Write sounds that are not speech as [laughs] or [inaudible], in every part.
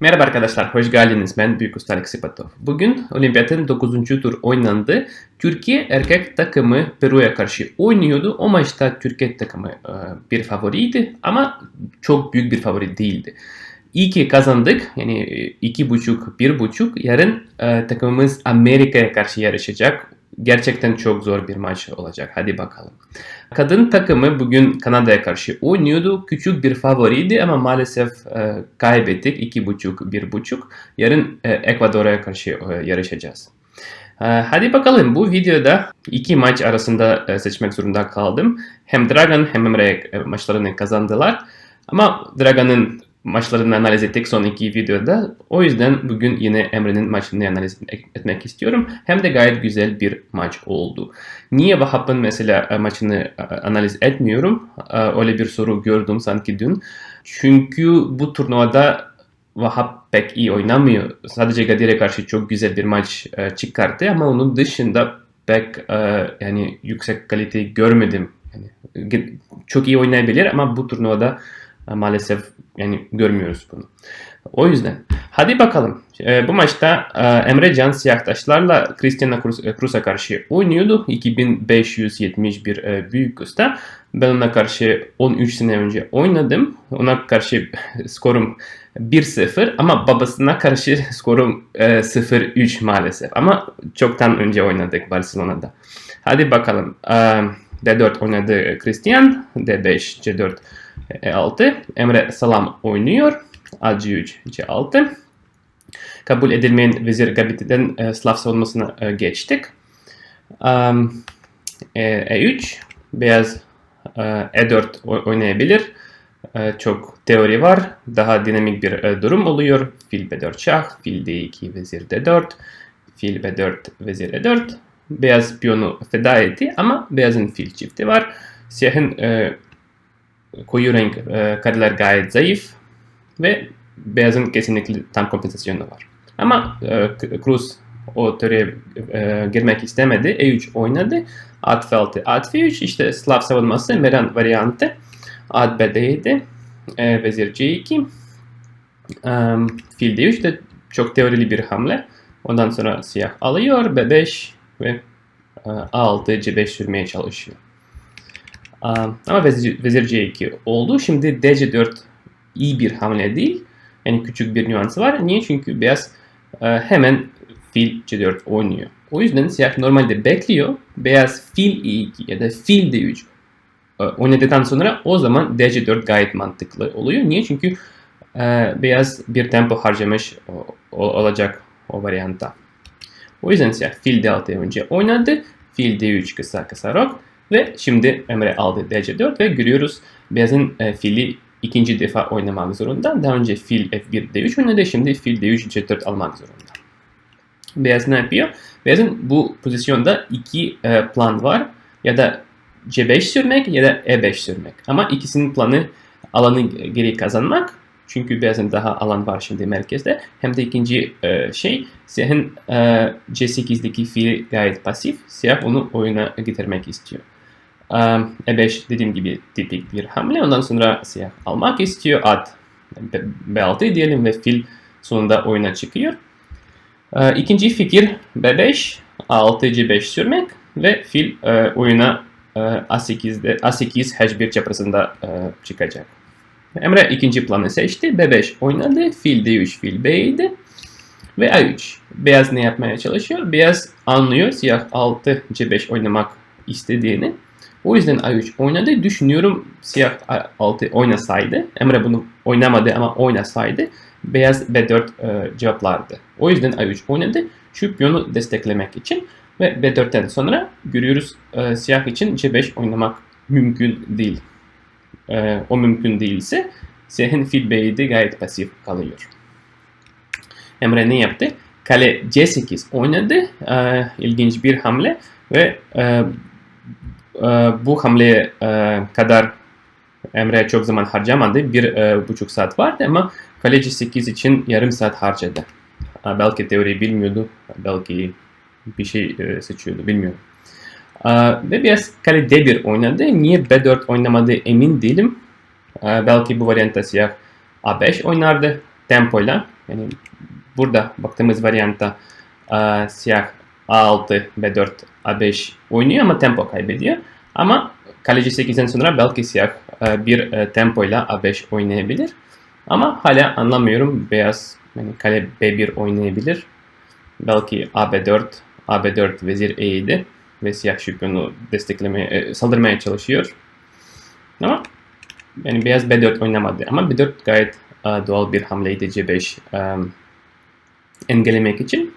Merhaba arkadaşlar, hoş geldiniz. Ben Büyük Usta Alex Sipatov. Bugün Olimpiyatın 9. tur oynandı. Türkiye erkek takımı Peru'ya karşı oynuyordu. O maçta Türkiye takımı e, bir favoriydi ama çok büyük bir favori değildi. İyi ki kazandık. Yani e, iki buçuk, bir buçuk. Yarın e, takımımız Amerika'ya karşı yarışacak. Gerçekten çok zor bir maç olacak. Hadi bakalım. Kadın takımı bugün Kanada'ya karşı oynuyordu. Küçük bir favoriydi ama maalesef e, kaybettik. iki buçuk, bir buçuk. Yarın e, Ekvador'a karşı e, yarışacağız. E, hadi bakalım bu videoda iki maç arasında e, seçmek zorunda kaldım. Hem Dragon hem Emre e, maçlarını kazandılar. Ama Dragon'ın maçlarını analiz ettik son iki videoda. O yüzden bugün yine Emre'nin maçını analiz etmek istiyorum. Hem de gayet güzel bir maç oldu. Niye Vahap'ın mesela e, maçını e, analiz etmiyorum? E, öyle bir soru gördüm sanki dün. Çünkü bu turnuvada Vahap pek iyi oynamıyor. Sadece Gadir'e karşı çok güzel bir maç çıkarttı ama onun dışında pek yani yüksek kaliteyi görmedim. Yani çok iyi oynayabilir ama bu turnuvada maalesef yani görmüyoruz bunu. O yüzden hadi bakalım. E, bu maçta e, Emre Can Siyahtaşlarla Cristiano Cruz'a karşı oynuyordu. 2571 e, büyük usta. Ben ona karşı 13 sene önce oynadım. Ona karşı [laughs] skorum 1-0 ama babasına karşı [laughs] skorum e, 0-3 maalesef. Ama çoktan önce oynadık Barcelona'da. Hadi bakalım. E, D4 oynadı Christian. D5, C4 e6. Emre Salam oynuyor. A3, C6. Kabul edilmeyen vezir gabitiden e, Slav savunmasına e, geçtik. Um, e, 3 Beyaz e, E4 oynayabilir. E, çok teori var. Daha dinamik bir e, durum oluyor. Fil B4 şah, fil D2, vezir D4, fil B4, vezir E4. Beyaz piyonu feda etti ama beyazın fil çifti var. Siyahın e, koyu renk e, kareler gayet zayıf ve beyazın kesinlikle tam kompensasyonu var. Ama e, Cruz o teoriye e, girmek istemedi. E3 oynadı. At F6, At F3 işte Slav savunması Meran varyantı. At B7, e, Vezir C2, um, Fil D3 de çok teorili bir hamle. Ondan sonra siyah alıyor B5 ve e, A6 C5 sürmeye çalışıyor. Ama vezir, vezir C2 oldu. Şimdi DC4 iyi bir hamle değil. Yani küçük bir nüansı var. Niye? Çünkü beyaz e, hemen fil C4 oynuyor. O yüzden siyah normalde bekliyor. Beyaz fil E2 ya da fil D3 e, oynadıktan sonra o zaman DC4 gayet mantıklı oluyor. Niye? Çünkü e, beyaz bir tempo harcamış olacak o varyantta. O yüzden siyah fil D6 önce oynadı. Fil D3 kısa kısa rok. Ve şimdi Emre aldı DC4 ve görüyoruz beyazın e, fili ikinci defa oynamak zorunda. Daha önce fil F1 D3 oynadı. Şimdi fil D3 C4 almak zorunda. Beyaz ne yapıyor? Beyazın bu pozisyonda iki e, plan var. Ya da C5 sürmek ya da E5 sürmek. Ama ikisinin planı alanı geri kazanmak. Çünkü beyazın daha alan var şimdi merkezde. Hem de ikinci e, şey siyahın e, C8'deki fil gayet pasif. Siyah onu oyuna getirmek istiyor. E5 dediğim gibi tipik bir hamle. Ondan sonra siyah almak istiyor. At B6 diyelim ve fil sonunda oyuna çıkıyor. İkinci fikir B5, A6, C5 sürmek ve fil e, oyuna e, A8'de A8 H1 çaprazında e, çıkacak. Emre ikinci planı seçti. B5 oynadı. Fil D3, fil B7 ve A3. Beyaz ne yapmaya çalışıyor? Beyaz anlıyor siyah 6 C5 oynamak istediğini. O yüzden A3 oynadı. Düşünüyorum siyah A6 oynasaydı, Emre bunu oynamadı ama oynasaydı beyaz B4 e, cevaplardı. O yüzden A3 oynadı. Şu piyonu desteklemek için ve B4'ten sonra görüyoruz e, siyah için C5 oynamak mümkün değil. E, o mümkün değilse siyahın fil B7 gayet pasif kalıyor. Emre ne yaptı? Kale C8 oynadı. E, ilginç bir hamle ve e, bu hamleye e, kadar Emre çok zaman harcamadı. Bir e, buçuk saat vardı ama kaleci 8 için yarım saat harcadı. Belki teori bilmiyordu. Belki bir şey e, seçiyordu. Bilmiyorum. E, ve biraz kale D1 oynadı. Niye B4 oynamadı emin değilim. E, belki bu varyantta siyah A5 oynardı tempoyla. Yani burada baktığımız varyanta e, siyah A6, B4, A5 oynuyor ama tempo kaybediyor. Ama kaleci 8'den sonra belki siyah e, bir e, tempoyla A5 oynayabilir. Ama hala anlamıyorum beyaz yani kale B1 oynayabilir. Belki AB4, AB4 vezir E7 ve siyah şüpheni desteklemeye, e, saldırmaya çalışıyor. Ama yani beyaz B4 oynamadı ama B4 gayet doğal bir hamleydi C5 e, engellemek için.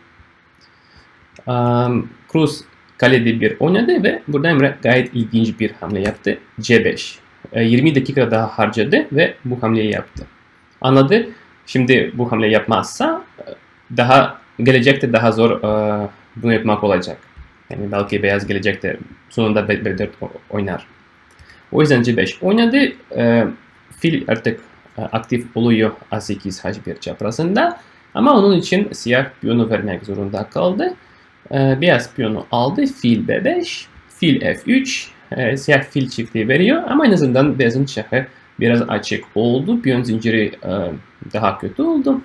E, Cruz kalede bir oynadı ve burada Emre gayet ilginç bir hamle yaptı. C5. E, 20 dakika daha harcadı ve bu hamleyi yaptı. Anladı. Şimdi bu hamle yapmazsa e, daha gelecekte daha zor e, bunu yapmak olacak. Yani belki beyaz gelecekte sonunda B4 oynar. O yüzden C5 oynadı. E, fil artık aktif oluyor A8 H1 çaprazında. Ama onun için siyah piyonu vermek zorunda kaldı. E, beyaz piyonu aldı. Fil B5, fil F3. E, siyah fil çifti veriyor ama en azından beyazın şahı biraz açık oldu. Piyon zinciri e, daha kötü oldu.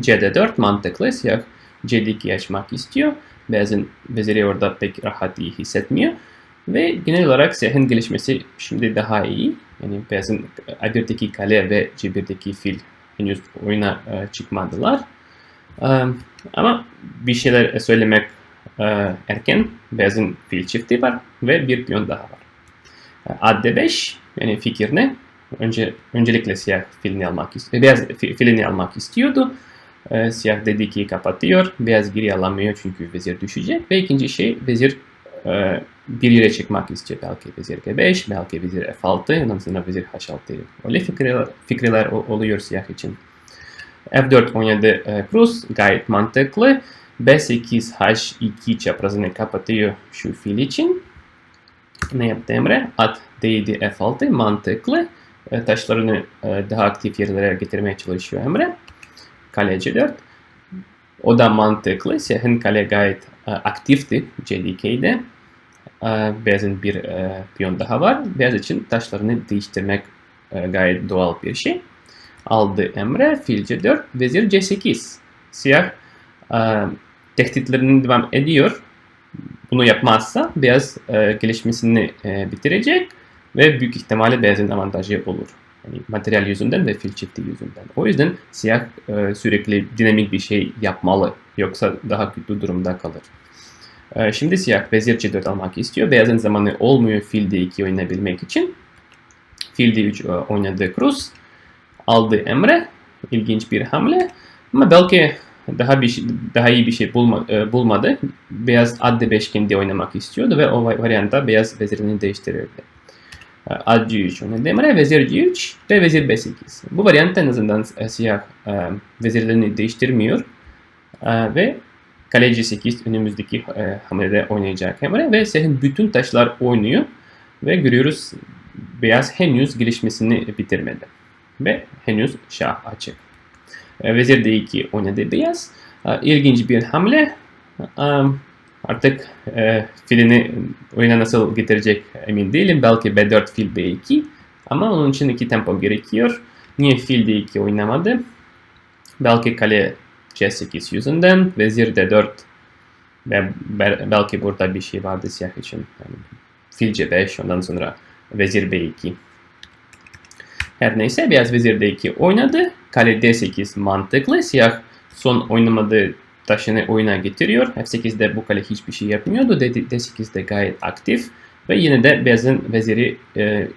CD4 mantıklı. Siyah C2 açmak istiyor. Beyazın veziri orada pek rahat iyi hissetmiyor. Ve genel olarak siyahın gelişmesi şimdi daha iyi. Yani beyazın A1'deki kale ve C1'deki fil henüz oyuna e, çıkmadılar. Ama bir şeyler söylemek erken. Beyazın fil çifti var ve bir piyon daha var. E, AD5 yani fikir ne? Önce öncelikle siyah filini almak istiyor. Beyaz filini almak istiyordu. Siyah dedi ki kapatıyor. Beyaz geri alamıyor çünkü vezir düşecek. Ve ikinci şey vezir bir yere çıkmak istiyor. Belki vezir G5, belki vezir F6, ondan sonra vezir H6. Öyle fikirler, fikirler oluyor siyah için. F4 oynadı e. Gayet mantıklı. B8 H2 çaprazını kapatıyor şu fil için. Ne yaptı Emre? At D7 F6 mantıklı. E, taşlarını e, daha aktif yerlere getirmeye çalışıyor Emre. Kale C4. O da mantıklı. Siyahın kale gayet e, aktifti CDK'de. Beyazın bir piyon daha var. Beyaz için taşlarını değiştirmek gayet doğal bir şey. Aldı Emre. Fil C4. Vezir C8. Siyah tehditlerini devam ediyor. Bunu yapmazsa beyaz gelişmesini bitirecek ve büyük ihtimalle beyazın avantajı olur. Yani materyal yüzünden ve fil çifti yüzünden. O yüzden siyah e, sürekli dinamik bir şey yapmalı. Yoksa daha kötü durumda kalır. E, şimdi siyah vezir c4 almak istiyor. Beyazın zamanı olmuyor fil d2 oynayabilmek için. Fil d3 e, oynadı Cruz. Aldı Emre. İlginç bir hamle. Ama belki daha bir şey, daha iyi bir şey bulma, e, bulmadı. Beyaz ad d5 kendi oynamak istiyordu ve o varyanta beyaz vezirini değiştirirdi. At G3 oynadı Emre, vezir G3 ve vezir B8. Bu varyant en azından siyah e, vezirlerini değiştirmiyor. E, ve kale C8 önümüzdeki e, hamlede oynayacak Emre ve siyahın bütün taşlar oynuyor. Ve görüyoruz beyaz henüz gelişmesini bitirmedi. Ve henüz şah açık. E, vezir D2 oynadı beyaz. E, ilginç bir hamle. E, Artık filini oyuna nasıl getirecek emin değilim. Belki B4 fil B2 ama onun için iki tempo gerekiyor. Niye fil D2 oynamadı? Belki kale C8 yüzünden, vezir D4 ve belki burada bir şey vardı siyah için. Yani fil C5 ondan sonra vezir B2. Her neyse beyaz vezir D2 oynadı. Kale D8 mantıklı. Siyah son oynamadığı taşını oyuna getiriyor. F8'de bu kale hiçbir şey yapmıyordu. D8'de gayet aktif. Ve yine de beyazın veziri e,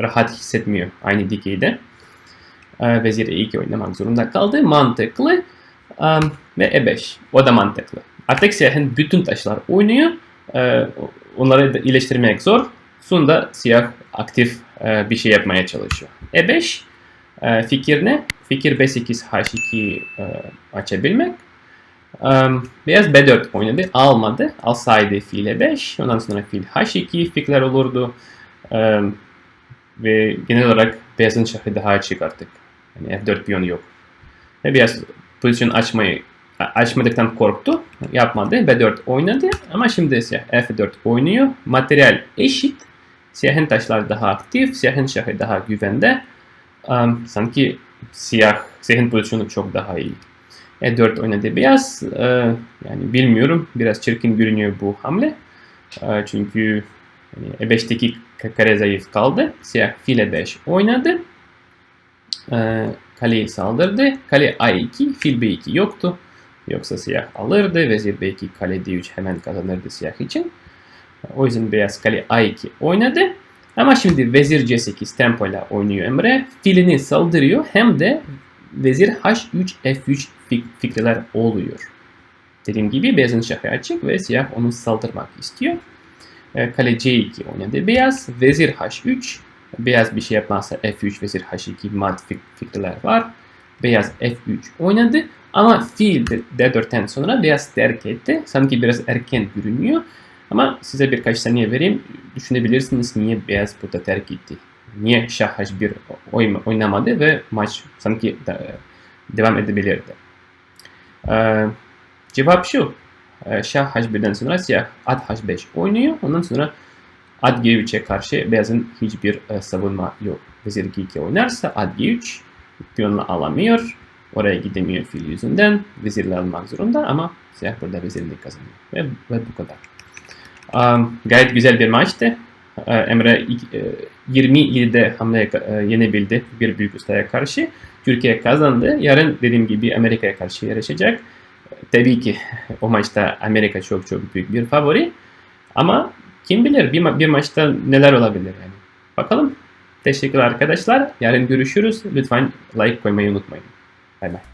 rahat hissetmiyor aynı dikeyde. E, vezir E2 oynamak zorunda kaldı. Mantıklı. E, ve E5. O da mantıklı. Artık siyahın bütün taşlar oynuyor. E, onları iyileştirmek zor. Sonunda siyah aktif e, bir şey yapmaya çalışıyor. E5 e, fikir ne? Fikir B8 H2 e, açabilmek. Um, beyaz B4 oynadı. Almadı. Alsaydı file 5. Ondan sonra fil H2 fikler olurdu. Um, ve genel olarak beyazın şahı daha açık artık. Yani F4 piyon yok. Ve beyaz pozisyon açmayı açmadıktan korktu. Yapmadı. B4 oynadı. Ama şimdi siyah F4 oynuyor. Materyal eşit. Siyahın taşlar daha aktif. Siyahın şahı daha güvende. Um, sanki siyah, siyahın pozisyonu çok daha iyi. E4 oynadı beyaz. E, yani bilmiyorum. Biraz çirkin görünüyor bu hamle. E, çünkü yani E5'teki kare zayıf kaldı. Siyah fil E5 oynadı. E, kaleyi saldırdı. Kale A2, fil B2 yoktu. Yoksa siyah alırdı. Vezir B2, kale D3 hemen kazanırdı siyah için. O yüzden beyaz kale A2 oynadı. Ama şimdi vezir C8 tempoyla oynuyor Emre. Filini saldırıyor hem de vezir H3 F3 fik- fikirler oluyor. Dediğim gibi beyazın şahı açık ve siyah onu saldırmak istiyor. E, Kale C2 oynadı beyaz. Vezir H3. Beyaz bir şey yapmazsa F3 vezir H2 mat fik- fikirler var. Beyaz F3 oynadı. Ama fil de- D4'ten sonra beyaz terk etti. Sanki biraz erken görünüyor. Ama size birkaç saniye vereyim. Düşünebilirsiniz niye beyaz burada terk etti. Niye şah H1 oyn- oynamadı ve maç sanki de- devam edebilirdi. Ee, cevap şu. Ee, şah H1'den sonra siyah at H5 oynuyor. Ondan sonra at G3'e karşı beyazın hiçbir e, savunma yok. Vezir G2 oynarsa at G3 piyonla alamıyor. Oraya gidemiyor fil yüzünden. Vezirle almak zorunda ama siyah burada vezirle kazanıyor. Ve, ve bu kadar. Gayet güzel bir maçtı. Ee, Emre e, 27'de hamle yenebildi bir büyük ustaya karşı. Türkiye kazandı. Yarın dediğim gibi Amerika'ya karşı yarışacak. Tabii ki o maçta Amerika çok çok büyük bir favori. Ama kim bilir bir, ma- bir maçta neler olabilir yani. Bakalım. Teşekkürler arkadaşlar. Yarın görüşürüz. Lütfen like koymayı unutmayın. Bay bay.